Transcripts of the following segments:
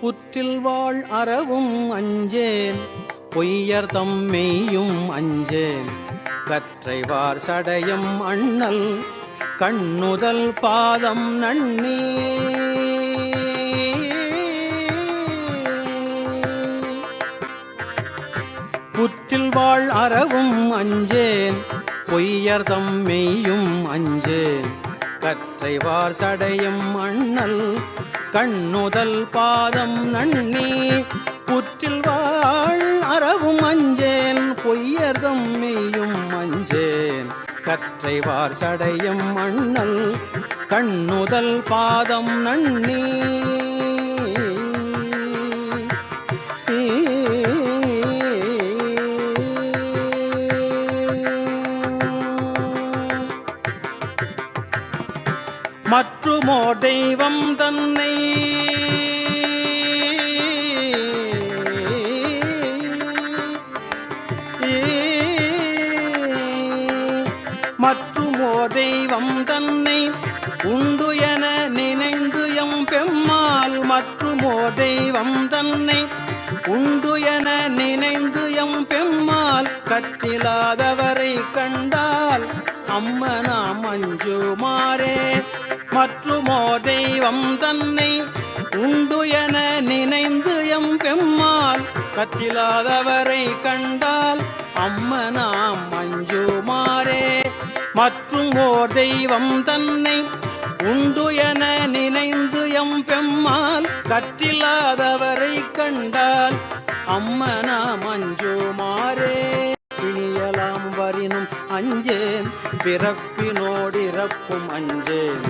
புற்றில் வாழ் அறவும் அஞ்சேன். பொய்யர் தம்மெய்யும் அஞ்சேன். கற்றைவார் சடையம் அண்ணல் கண்ணுதல் பாதம் நன்னே. புற்றில் வாழ் அறவும் அஞ்சேன். பொய்யர் தம்மெய்யும் அஞ்சேன். கற்றைவார் சடையும் அண்ணல் கண்ணுதல் பாதம் நன்னி புற்றில் வாழ் அறவும் அஞ்சேன் பொய்யர்தம் மெய்யும் அஞ்சேன். கற்றைவார் சடையும் அண்ணல் கண்ணுதல் பாதம் நன்னீ. மற்றுமோ தெய்வம் தன்னை? மற்றுமோ தெய்வம் தன்னை? உண்டு என நினைந்து எம் பெம்மாள் மற்றுமோ தெய்வம் தன்னை? உண்டு என நினைந்து எம் பெம்மாள் கற்றிலாதவரை கண்டால் அம்மனா மஞ்சுமாரே மற்றுமோ தெய்வம் தன்னை உண்டு என நினைந்து எம் பெம்மாள். கத்திலாதவரை கண்டால் அம்மனாம் மஞ்சுமாரே மற்றும் ஓர் தெய்வம் தன்னை உண்டு என நினைந்து எம் பெம்மாள். கற்றில்லாதவரை கண்டால் அம்மனா மஞ்சுமாரே பிணியலாம் வரினும் அஞ்சேன் பிறப்பினோடி பிறப்பும் அஞ்சேன்.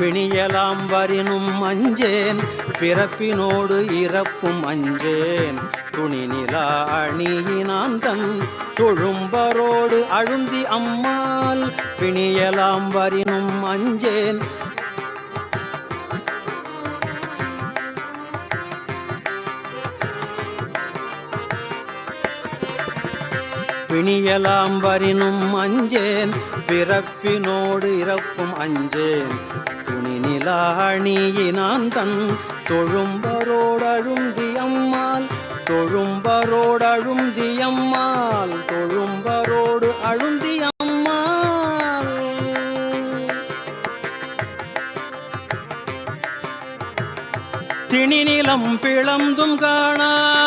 பிணியலாம் வரினும் அஞ்சேன். பிறப்பினோடு இறப்பும் அஞ்சேன். துணி நிலா அணியினான் தன் தொழும்பரோடு அழுந்தி அம்மாள். பிணியலாம் வரினும் அஞ்சேன். பிணியலாம் வரினும் அஞ்சேன் பிறப்பினோடு இறப்பும் அஞ்சேன். துணி நிலாணியினான் தன் தொழும்பரோடழுந்தி அம்மாள் தொழும்பரோடழுந்தி அம்மாள் தொழும்பரோடு அழுந்தி அம்மாள். திணிநிலம் பிளந்தும் காணா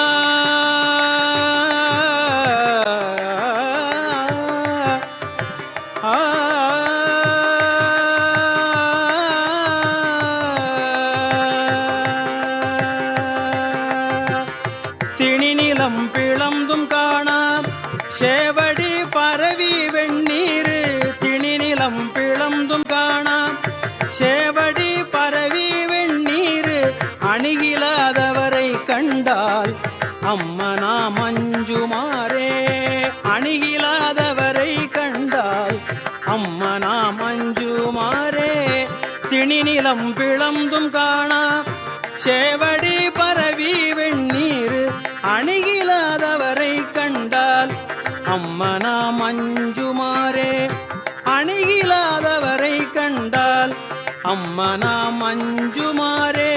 திணிநிலம் பிளந்தும் காணா சேவடி பரவி வெண்ணீர் திணிநிலம் பிளந்தும் காணா சேவடி பரவி வெண்ணீர் அணுகிலாதவரை கண்டால் அம்மனா மஞ்சுமாரே அணுகிலாதவரை கண்டால் அம்மனா மஞ்சுமாரே திணிநிலம் பிளந்தும் காணா சேவடி பரவி வெண்ணீர் அணுகி அம்மனா மஞ்சுமாரே அணுகிலாதவரை கண்டால் அம்மனா மஞ்சுமாரே.